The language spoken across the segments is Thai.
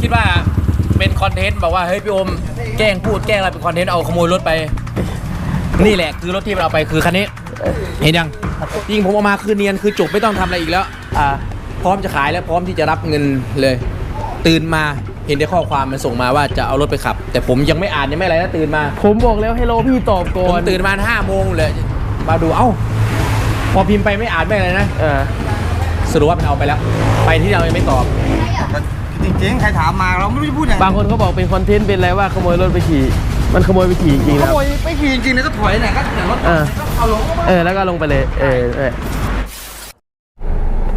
คิดว่าเป็นคอนเทนต์บอกว่าเฮ้ยพี่โอมแกล้งพูดแกล้งอะไรเป็นคอนเทนต์เอาขโมยรถไป นี่แหละคือรถที่มันเอาไปคือคันนี้ เห็นยังจริงผมเอามาคือเนียนคือจบไม่ต้องทำอะไรอีกแล้ว อ่า พร้อมจะขายแล้วพร้อมที่จะรับเงินเลย ตื่นมาเห็นได้ข้อความมันส่งมาว่าจะเอารถไปขับ แต่ผมยังไม่อ่านยังไม่อะไรนะตื่นมา ผมบอกแล้วให้รอพี่ตอบก่ผอมนตื่นมาห้าโมงเลยมาดูเอ้า พอพิมพ์ไปไม่อ่านไม่อะไรนะอ่าสรุปว่ามันเอาไปแล้ว ไปที่เรายังไม่ตอบ จริงๆ ใครถามมาเราไม่รู้จะพูดยังไงบางคนเขาบอกเป็นคอนเทนต์เป็นอะไรว่าขโมยรถไปขี่ มันขโมยไปขี่จริงๆขนะโมยไม่ขี่จริงๆเลยก็ถอยไหนก็เดี๋ยวรถอ่าก็เอาลงก็มา เออแล้วก็ลงไปเลยเออเออ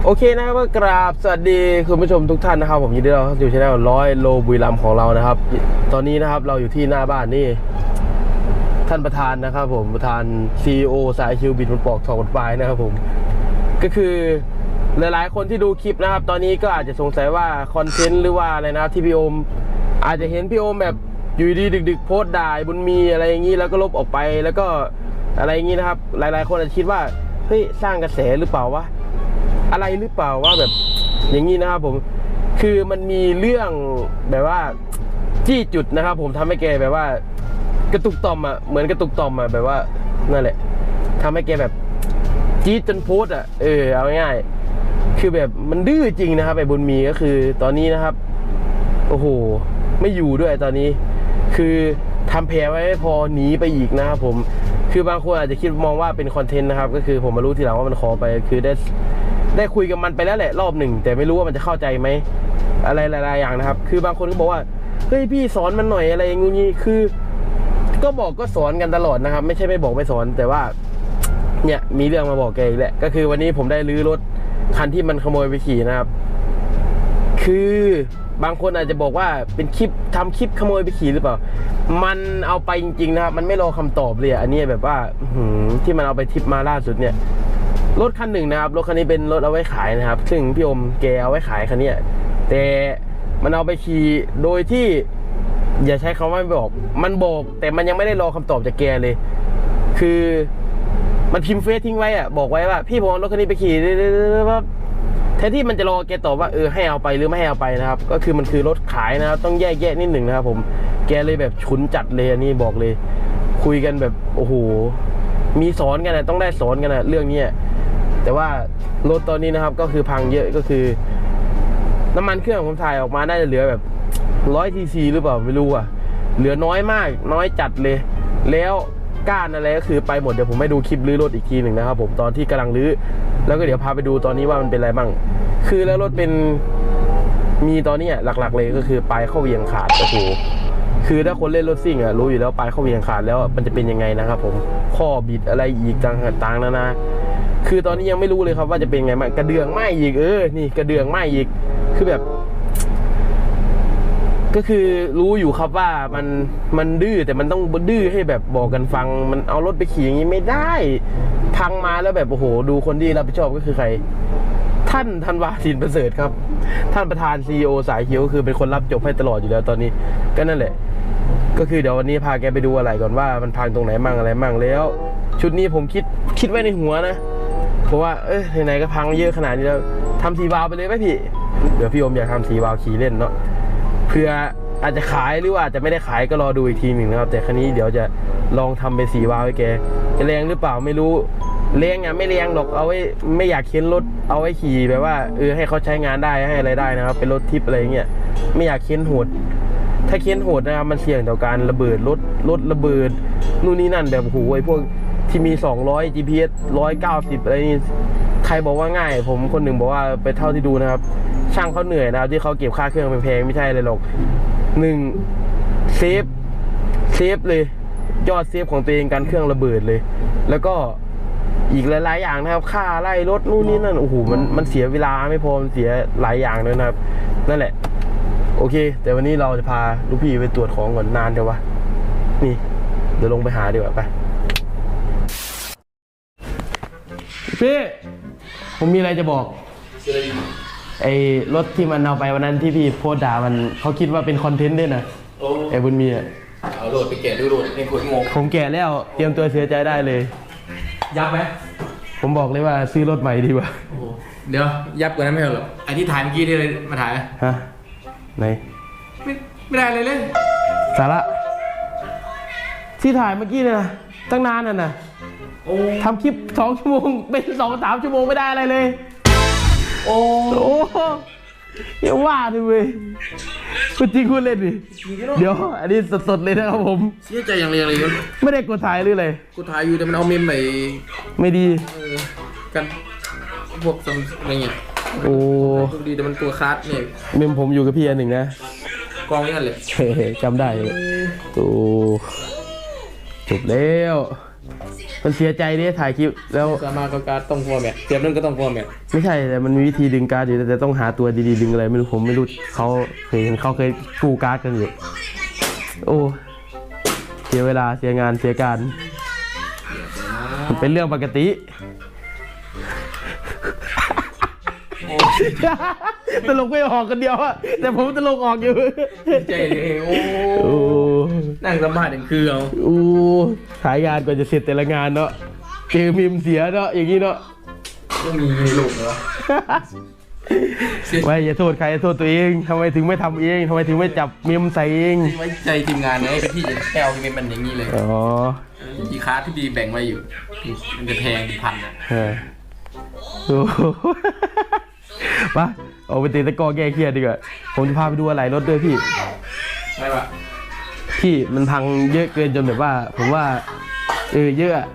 โอเคนะครับก็กราบสวัสดีคุณผู้ชมทุกท่านนะครับ ผมยินดีต้อนรับเข้าสู่ช่องร้อยโลบุรีรัมย์ของเรานะครับ ตอนนี้นะครับเราอยู่ที่หน้าบ้านนี่ ท่านประธานนะครับผมประธาน CEO สายคิวบินบนปอกทองบนปลายนะครับผม ก็คือ หลายๆ คนที่ดูคลิปนะครับ ตอนนี้ก็อาจจะสงสัยว่าคอนเทนต์หรือว่าอะไรนะที่พี่โอม อาจจะเห็นพี่โอมแบบอยู่ดีดึก ๆ โพสต์ด่าบุญมีอะไรอย่างนี้แล้วก็ลบออกไปแล้วก็อะไรอย่างนี้นะครับ หลาย ๆ คนอาจจะคิดว่าเฮ้ยสร้างกระแสหรือเปล่าวะอะไรหรือเปล่าว่าแบบอย่างนี้นะครับผมคือมันมีเรื่องแบบว่าจี้จุดนะครับ ผมทำให้แกแบบว่า กระตุกต่อมอะเหมือนกระตุกต่อมอะแบบว่านั่นแหละทำให้แกแบบจี๊ดจนโพสอะเออเอาง่ายๆ คือแบบมันดื้อจริงนะครับไอ้บุญมีก็คือตอนนี้นะครับ โอ้โห ไม่อยู่ด้วยตอนนี้ คือทำแผลไว้ไม่พอหนีไปอีกนะครับผม คือบางคนอาจจะคิดมองว่าเป็นคอนเทนต์นะครับ ก็คือผมมารู้ทีหลังว่ามันขอไป คือได้ได้คุยกับมันไปแล้วแหละรอบหนึ่ง แต่ไม่รู้ว่ามันจะเข้าใจไหมอะไรหลายๆอย่างนะครับ คือบางคนก็บอกว่าเฮ้ยพี่สอนมันหน่อยอะไรอย่างงี้คือ ก็บอกก็สอนกันตลอดนะครับ ไม่ใช่ไม่บอกไม่สอนแต่ว่า เนี่ยมีเรื่องมาบอกแกอีกแหละก็คือวันนี้ผมได้รื้อรถ คันที่มันขโมยไปขี่นะครับ คือบางคนอาจจะบอกว่าเป็นคลิปทำคลิปขโมยไปขี่หรือเปล่า มันเอาไปจริงๆนะครับ มันไม่รอคำตอบเลยอันนี้แบบว่าหืที่มันเอาไปทิปมาล่าสุดเนี่ย รถคันหนึ่งนะครับ รถคันนี้เป็นรถเอาไว้ขายนะครับ ซึ่งพี่อมแกเอาไว้ขายคันนี้แต่มันเอาไปขี่โดยที่ อย่าใช้คำว่าไม่บอก มันบอก แต่มันยังไม่ได้รอคำตอบจากแกเลย คือ มันพิมพ์เฟซทิ้งไว้อะบอกไว้ว่า พี่ผมเอารถคันนี้ไปขี่ปั๊บแทนที่มันจะรอแกตอบว่าเออให้เอาไปหรือไม่ให้เอาไปนะครับ ก็คือมันคือรถขายนะครับ ต้องแยกแยะนิดหนึ่งนะครับผมแกเลยแบบฉุนจัดเลยอันนี้บอกเลย คุยกันแบบโอ้โหมีสอนกันนะต้องได้สอนกันนะเรื่องเนี้ยแต่ว่ารถตอนนี้นะครับก็คือพังเยอะก็คือ น้ำมันเครื่องผมถ่ายออกมาน่าจะเหลือแบบร้อยทีซีหรือเปล่าไม่รู้อะเหลือน้อยมาก น้อยจัดเลย แล้ว ก้านอะไรก็คือไปหมดเดี๋ยวผมให้ดูคลิปรื้อรถอีกทีหนึ่งนะครับผมตอนที่กำลังรื้อ แล้วก็เดี๋ยวพาไปดูตอนนี้ว่ามันเป็นอะไรบ้าง คือแล้วรถเป็นมีตอนนี้หลักๆ เลยก็คือปลายเข้าเวียงขาดโอ้โหคือถ้าคนเล่นรถซิ่งอะรู้อยู่แล้วปลายเข้าเวียงขาดแล้วมันจะเป็นยังไงนะครับผมข้อบิดอะไรอีกต่างๆนานาคือตอนนี้ยังไม่รู้เลยครับว่าจะเป็นไงบ้างกระเดื่องไหมอีกเออนี่กระเดื่องไหมอีกคือแบบ ก็คือรู้อยู่ครับว่ามันมันดื้อแต่มันต้องดื้อให้แบบบอกกันฟัง มันเอารถไปขี่อย่างนี้ไม่ได้พังมาแล้วแบบโอ้โห ดูคนที่รับผิดชอบก็คือใคร ท่านธันวาสินประเสริฐครับ ท่านประธานซีอสายเขียวคือเป็นคนรับจบให้ตลอดอยู่แล้วตอนนี้ ก็นั่นแหละ ก็คือเดี๋ยววันนี้พาแกไปดูอะไรก่อนว่ามันพังตรงไหนมั่งอะไรมั่งแล้ว ชุดนี้ผมคิดคิดไว้ในหัวนะเพราะว่าเอ้ยไหนๆก็พังเยอะขนาดนี้แล้วทำสีวาล์วไปเลยไหมพี่เดี๋ยวพี่อมอยากทำสีวาล์วขี่เล่นเนาะ เพื่ออาจจะขายหรือว่าอาจจะไม่ได้ขายก็รอดูอีกทีหนึ่งนะครับ แต่คันนี้เดี๋ยวจะลองทำเป็นสีวาวให้แกจะแรงหรือเปล่าไม่รู้แรงอะไม่แรงหรอกเอาไว้ไม่อยากเข็นรถเอาไว้ขี่แบบว่าเออให้เขาใช้งานได้ให้อะไรได้นะครับ เป็นรถทิปอะไรเงี้ยไม่อยากเข็นโหดถ้าเค้นโหดนะครับมันเสี่ยงต่อการระเบิดรถรถระเบิดนู่นนี่นั่นแบบโอ้โหไอ้พวกที่มี 200 GPS 190 อะไรนี่ รบอกว่าง่าย ผมคนหนึ่งบอกว่าไปเท่าที่ดูนะครับ ช่างเขาเหนื่อยนะครับที่เขาเก็บค่าเครื่องเป็นแพงไม่ใช่เลยหรอกหนึ่งเซฟเซฟเลยยอดเซฟของตัวเองการเครื่องระเบิดเลย แล้วก็อีกหลาย ๆ อย่างนะครับ ค่าไล่รถนู่นนี่นั่นโอ้โหมันมันเสียเวลาไม่พอมันเสียหลายอย่างเลยนะครับ นั่นแหละ โอเค แต่วันนี้เราจะพาลูกพี่ไปตรวจของก่อนนานเดี๋ยววะนี่ เดี๋ยวลงไปหาดีกว่าไปพี่ ผมมีอะไรจะบอกไอ้รถที่มันเอาไปวันนั้นที่พี่โพสต์ด่ามันเขาคิดว่าเป็นคอนเทนต์ด้วยนะโอ้ไอ้บุญมีอะเอาโหลดไปเกะดูโหลดให้คุยงงผมแก่แล้วเตรียมตัวเสียใจได้เลย ยับไหมผมบอกเลยว่าซื้อรถใหม่ดีกว่าโอ้โหเดี๋ยวยับกว่านั้นไม่เหรอไอที่ถ่ายเมื่อกี้ที่เลยมาถ่ายฮะไหนไม่ไม่ได้เลยเลย สาระที่ถ่ายเมื่อกี้เนี่ยนะตั้งนานน่ะนะโอ้ ทำคลิปสองชั่วโมงเป็นสองสามชั่วโมงไม่ได้อะไรเลย โอ้โอ้อย่าว่าดิเว้ยคุณจริงคุณเล่นดิเดี๋ยว อันนี้สดๆเลยนะครับผมเสียใจอย่างเรียงเลยไม่ได้กดถ่ายหรืออะไรกูถ่ายอยู่แต่มันเอาเมมไปไม่ดีเออกันพวกซัมอะไรเงี้ยโอ้พวกดีแต่มันตัวคัสเนี่ยเมมผมอยู่กับพี่อันหนึ่งนะกองนี่กันเลยเฮ้จำได้เลยโอ้จบแล้ว มันเสียใจดิถ่ายคลิปแล้วสามารถก็การต้องฟอร์แมตเตรียมนั่นก็ต้องฟอร์แมตไม่ใช่แต่มันมีวิธีดึงการ์ดอยู่แต่ต้องหาตัวดีๆดึงอะไรไม่รู้ผมไม่รู้เขาเคยเห็นเขาเคยกู้การ์ดกันอยู่โอ้เสียเวลาเสียงานเสียการมันเป็นเรื่องปกติ ตลกไม่ออกกันเดียวอะแต่ผมตลกออกอยู่ ใจเลยโอ้โอ้ นั่งสัมภาษณ์อย่างคือเอาโอ้ขายงานกว่าจะเสร็จแต่ละงานเนาะเจอมิมเสียเนาะอย่างนี้เนาะต้องมีในโลกเหรอไม่อย่าโทษใครอย่าโทษตัวเองทำไมถึงไม่ทำเองทำไมถึงไม่จับมิมใส่เองไว้ใจทีมงานไงเป็นที่จะแก้วที่มันอย่างนี้เลยอ๋อมีค้าที่ดีแบ่งไว้อยู่ มันจะแพงเป็นพันอะเออโอ้โหมาเอาไปตีตะกร้อแก้เครียดดีกว่าผมจะพาไปดูอะไรรถด้วยพี่ใช่ปะ พี่มันพังเยอะเกินจนแบบว่า ผมว่าเออเยอะอะ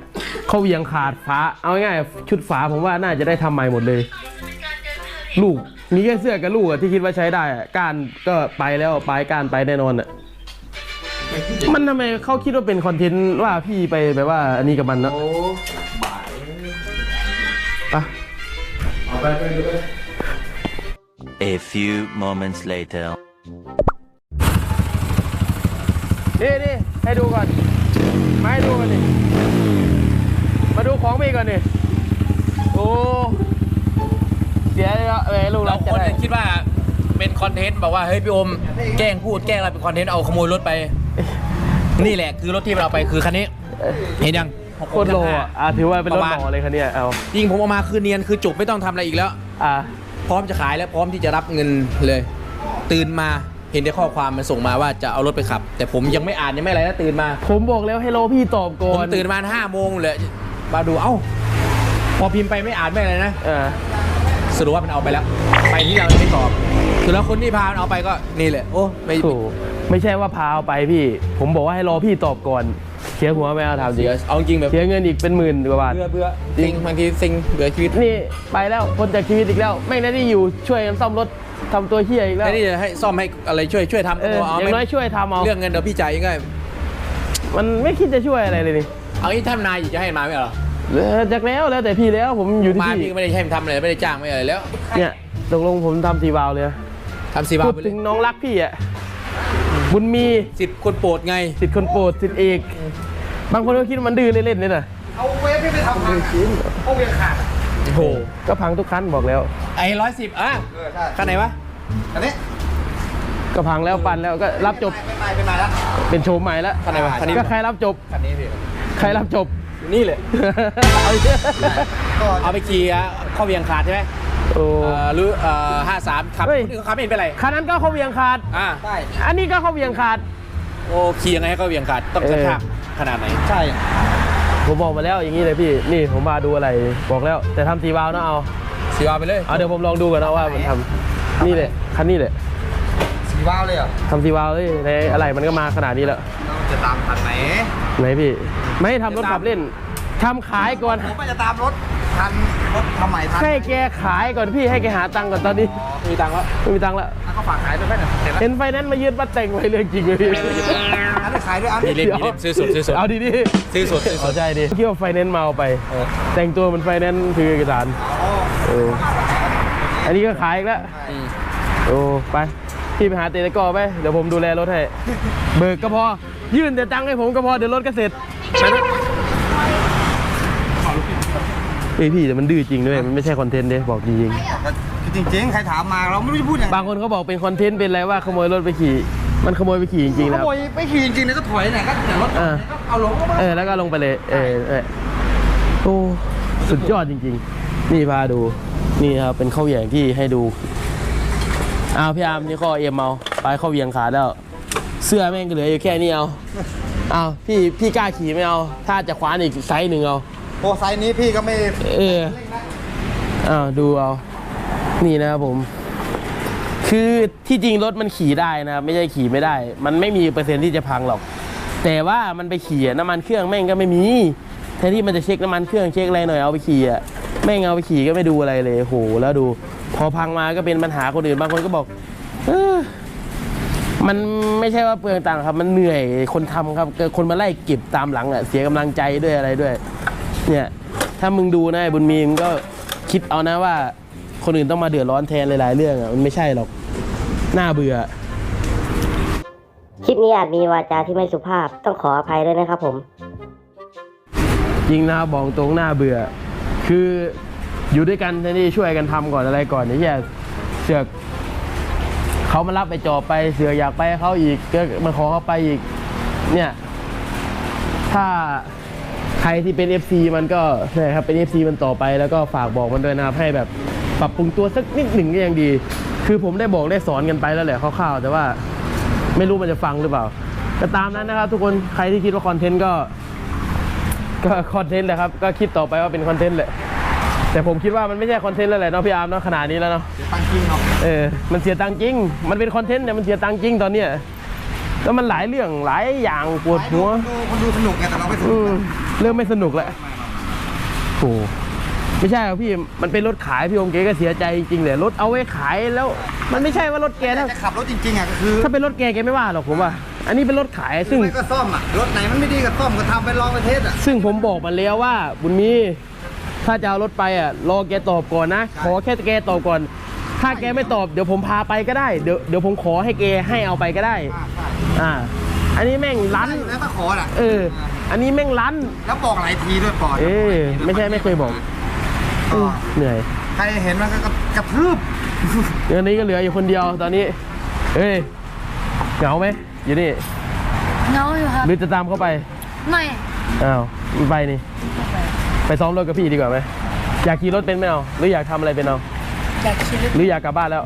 เขาเวียงขาดฝาเอาง่ายๆชุดฝาผมว่าน่าจะได้ทำใหม่หมดเลย ลูกมีแค่เสื้อกับลูกอะที่คิดว่าใช้ได้อะก้านก็ไปแล้วปลายก้านไปแน่นอนอะมันทำไมเขาคิดว่าเป็นคอนเทนต์ว่าพี่ไปแบบว่า อันนี้กับมันเนาะโอ้บ่ายไปะเอาไปไปดูไป A few moments later. นี่นี่ให้ดูก่อนมาให้ดูกันดิมาดูของพี่ก่อนดิโอ้เสียเลยเนาะเอ้ยลูกเราเราคจะนได้คิดว่าเป็นคอนเทนต์บอกว่าเฮ้ยพี่อมแกล้งพูดแกล้งอะไรเป็นคอนเทนต์เอาขโมยรถไป นี่แหละคือรถที่มันเอาไปคือคันนี้ เห็นยังโคตรโลอะอะถือว่าเป็นรถหล่อเลยคันเนี้ยเอาจริงผมเอามาคือเนียนคือจบไม่ต้องทำอะไรอีกแล้ว อะพร้อมจะขายแล้วพร้อมที่จะรับเงินเลย ตื่นมาเห็นในข้อความมันส่งมาว่าจะเอารถไปขับ แต่ผมยังไม่อ่านยังไม่อะไรนะตื่นมาผมบอกแล้วให้รอพี่ตอบก่ผอมนตื่นมาห้าโมงเลยมาดูเอ้า พอพิมพ์ไปไม่อ่านไม่อะไรนะ เออ สรุปว่ามันเอาไปแล้ว ไปที่เราไม่ตอบคือแล้วคนที่พามันเอาไปก็นี่แหละโอ้ไม่โถไม่ใช่ว่าพาเอาไปพี่ ผมบอกว่าให้รอพี่ตอบก่อนเสียหัวไม่เอาถามจริเสีงยเอาจริงแบบเสียเงินอีกเป็นหมื่นกว่าบาท เบื่อเบื่อซิงบางทีซิงเบื่อชีวิตนี่ไปแล้วคนจากชีวิตอีกแล้ว ไม่ได้ที่อยู่ช่วยกันซ่อมรถ ทำตัวเฮี้ยอีกแล้วแค่ที่จะให้ซ่อมให้อะไรช่วยช่วยทำเออเอาอย่างไม่น้อยช่วยทำเอาเรื่องเงินเดี๋ยวพี่จ่ายเองก็มันไม่คิดจะช่วยอะไรเลยนี่เอางี้ท่านนายอยากจะให้มาไม่เหรอเออจากแล้วแล้วแต่พี่แล้วผมอยู่ที่มาพี่พี่ก็ไม่ได้ให้มันทำอะไรไม่ได้จ้างไม่อะไรแล้วเนี่ยตกลงผมทำสีวาล์วเลยนะทำสีบาพูทดไปเลถึยงน้องรักพี่อะบุญมีสิทธิ์คนโปรดไงสิทธิ์คนโปรดสิทธิ์เอกบางคนก็คิดว่ามันดื้อเล่นๆเนี่ยนะเอาเวฟพี่ไปทำพังเอาเวียงขาดโอ้โหก็พังทุกคันบอกแล้วไอ้ร้อยสิบอะเออใช่คันไหนวะ อันนี้ก็พังแล้วปั่นแล้วก็รับจบไม่ไม่ไม่มาแล้วเป็นโชว์ใหม่แล้วคันไหนวะคันนี้ก็ใครรับจบคันนี้พี่ใครรับจบนี่เลยเอาอีกแล้วก็เอาไปขี่อะเข้าเวียงขาดใช่ไหมโอ้เอ่อหรือเอ่อห้าสามขับเฮ้ยคนอื่นเขาขับไม่เห็นเป็นไรคันนั้นก็เข้าเวียงขาดอ่าใช่อันนี้ก็เข้าเวียงขาดโอ้ขี่ยังไงให้เขาเวียงขาดต้องเออกระชากขนาดไหนใช่ผมบอกมาแล้วอย่างนี้เลยพี่นี่ผมมาดูอะไรบอกแล้ว แต่ทำสีวาล์วนะเอาสีวาไปเลยเอาเดี๋ยวผมลองดูก่อนนะว่ามันทำ นี่แหละคันนี้แหละสีว้าวเลยเหรอทำสีวาล์วเลยในอะไรมันก็มาขนาดนี้แล้วเราจะตามทันไหมไหนพี่ ไม่ให้ทำรถขับเล่นทำขายก่อนผมก็จะตามรถทันรถทำใหม่ทันให้แกขายก่อนพี่ให้แกหาตังค์ก่อนตอนนี้มีตังค์แล้วไม่มีตังค์แล้วแล้วก็ฝากขายด้วยไหมเนี่ยเสร็จแล้วเห็นไฟแนนซ์มายืดบัตรแต่งไว้เรื่องจริงเลยพี่อันนี้ขายด้วยอันมีนี้เล่มมีเล่มซื้อสดซื้อสดเอาดีดิซื้อสดซื้อสเอาดใจดิคิดว่าไฟแนนซ์มาเอาไปเออแต่งตัวเหมันไฟแนนซ์ถือเอกสารอ๋อเอออันนี้ก็ขายอีกแล้วอืม โอ้ไปพี่ไปหาเตะตะกร้อไปเดี๋ยวผมดูแลรถให้เบิกก็พอ ยื่นแต่ตังค์ให้ผมก็พอเดี๋ยวรถก็เสร็จไปนะเฮ้ยพี่แต่มันดื้อจริงด้วยมันไม่ใช่คอนเทนต์เด้บอกจริงก็จริงๆ ใครถามมาเราไม่รู้จะพูดยังๆไงบางคนเขาบอกเป็นคอนเทนต์เป็นอะไรว่าขโมยรถไปขี่ มันขโมยไปขี่จริงๆขนะครับโมยไม่ขี่จริงๆเนี่ยก็ถอยเนี่ยก็เดี๋ยวรถจอดเนี่ยก็เอาลงก็มาเออแล้วก็ลงไปเลย เออเออโอ้สุดยอดจริง ๆ นี่พาดูนี่ครับเป็นข้าวแหย่งที่ให้ดู อ้าวพี่อาร์มนี่ข้อเอ็มเอาไปเข้าเวียงขาดแล้ว เสื้อแม่งก็เหลืออยู่แค่นี้เอาเอาพี่พี่กล้าขี่ไม่เอา ถ้าจะคว้านอีกไซส์หนึ่งเอาโอ้ไซส์นี้พี่ก็ไม่เอออ้าวดูเอา นี่นะครับผม คือที่จริงรถมันขี่ได้นะครับไม่ใช่ขี่ไม่ได้ มันไม่มีเปอร์เซ็นต์ที่จะพังหรอก แต่ว่ามันไปขี่อะน้ำมันเครื่องแม่งก็ไม่มีแทนที่มันจะเช็คน้ำมันเครื่องเช็คอะไรหน่อยเอาไปขี่อะแม่งเอาไปขี่ก็ไม่ดูอะไรเลยโหแล้วดู พอพังมาก็เป็นปัญหาคนอื่นบางคนก็บอกเออมันไม่ใช่ว่าเปลืองตังค์ครับ มันเหนื่อยคนทำครับเกิดคนมาไล่เก็บตามหลังอะเสียกำลังใจด้วยอะไรด้วย เนี่ยถ้ามึงดูนะไอ้บุญมีมึงก็คิดเอานะว่า คนอื่นต้องมาเดือดร้อนแทนหลาย ๆ เรื่องอะมันไม่ใช่หรอกน่าเบื่อ คลิปนี้อาจมีวาจาที่ไม่สุภาพต้องขออภัยด้วยนะครับผมจริงนะครับบอกตรงหน้าเบื่อ คือ อยู่ด้วยกันทนี่ช่วยกันทำก่อนอะไรก่อนอ้เหี้ยเสือกเขามารับไปจอบไปเสืออยากไปเขาอีกก็มาขอเขาไปอีก เนี่ย ถ้าใครที่เป็น FC มันก็นี่ครับเป็น FC มันต่อไปแล้วก็ฝากบอกมันด้วยนะครับให้แบบปรับปรุงตัวสักนิดหนึ่งก็ยังดี คือผมได้บอกได้สอนกันไปแล้วแหละคร่าวๆแต่ว่าไม่รู้มันจะฟังหรือเปล่าแต่ตามนั้นนะครับ ทุกคนใครที่คิดว่าคอนเทนต์ก็ก็คอนเทนต์แหละครับ ก็คิดต่อไปว่าเป็นคอนเทนต์แหละ แต่ผมคิดว่ามันไม่ใช่คอนเทนต์แล้วแหละเนาะพี่อาร์มเนาะขนาดนี้แล้วเนาะเดี๋ยวตังค์จริงเนาะเออมันเสียตังค์จริง มันเป็นคอนเทนต์เนี่ยมันเสียตังค์จริงตอนเนี้ยแล้วมันหลายเรื่องหลายอย่างปวดหัวคนดูคนดูสนุกไงแต่เราไม่สอืนุกมเริ่มไม่สนุกแล้วโอ้ไม่ใช่ครับพี่มันเป็นรถขายพี่โอมเก๋ก็เสียใจจริงๆเลยรถเอาไว้ขายแล้ว มันไม่ใช่ว่ารถแกแต่ถ้าจะขับรถจริงๆอะก็คือถ้าเป็นรถแกแกไม่ว่าหรอกผมว่า อันนี้เป็นรถขายซึ่ง ไม่ก็ซ่อมอะรถไหนมันไม่ดีก็ซ่อมก็ทำไปลองไปเทสอะซึ่งผมบอกมาแล้วว่าบุญมี ถ้าจะเอารถไปอะรอแกตอบก่อนนะ ขอแค่แกตอบก่อน ถ้าแกไม่ตอบเดี๋ยวผมพาไปก็ได้เดี๋ยวเดี๋ยวผมขอให้แกให้เอาไปก็ได้ อ่าอันนี้แม่งร้ารั้นนอยู่แล้วถ้าขออะเออ อันนี้แม่งรั้นแล้วบอกหลายทีด้วยปอดเออไม่ใช่ไม่เคยบอก ก็เหนื่อยใครเห็นมันก็กระทืบเดี๋ยวนี้ก็เหลืออยู่คนเดียวตอนนี้ เอ้ยเหงาไหมอยู่นี่เงาอยู่ครับหรือจะตามเข้าไปไม่อ้าวไม่ไปนี่ ไปซ้อมรถกับพี่ดีกว่าไหมอยากขี่รถเป็นไหมเอาหรืออยากทำอะไรเป็นเอาอยากคิดหรืออยากกลับบ้านแล้ว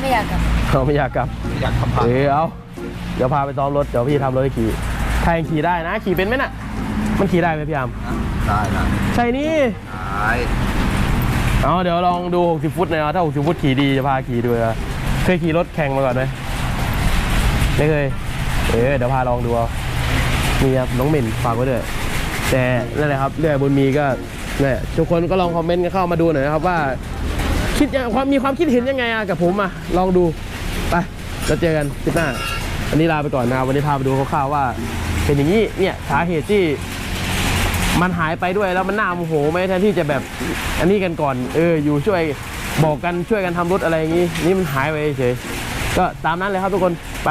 ไม่อยากกลับเขาไม่อยากกลับอยากทำผ่านเออเอาเดี๋ยวพาไปซ้อมรถเดี๋ยวพี่ทำรถให้ขี่ใครขี่ได้นะ ขี่เป็นไหมน่ะ มันขี่ได้ไหมพี่อามได้ได้ใช่นี่ได้เอาเดี๋ยวลองดู 60 ฟุตหน่อยนะถ้า 60 ฟุตขี่ดีจะพาขี่ดูนะเคยขี่รถแข่งมาก่อนไหมไม่เคย เออเดี๋ยวพาลองดูเอานี่ครับน้องเหม็นฝากไว้ด้วย แต่นั่นแหละครับเรื่องบนมีก็เนี่ยทุกคนก็ลองคอมเมนต์กันเข้ามาดูหน่อยนะครับว่า คิดยังความมีความคิดเห็นยังไงอะกับผมอะลองดูไปแล้วเจอกันคลิปหน้าอันนี้ลาไปก่อนนะครับวันนี้พาไปดูคร่าวๆว่า เป็นอย่างนี้เนี่ยสาเหตุที่มันหายไปด้วยแล้วมันน่าโมโหไหมแทนที่จะแบบอันนี้กันก่อน เอออยู่ช่วยบอกกันช่วยกันทำรถอะไรอย่างนี้ นี่มันหายไปเฉยก็ตามนั้นเลยครับทุกคนไป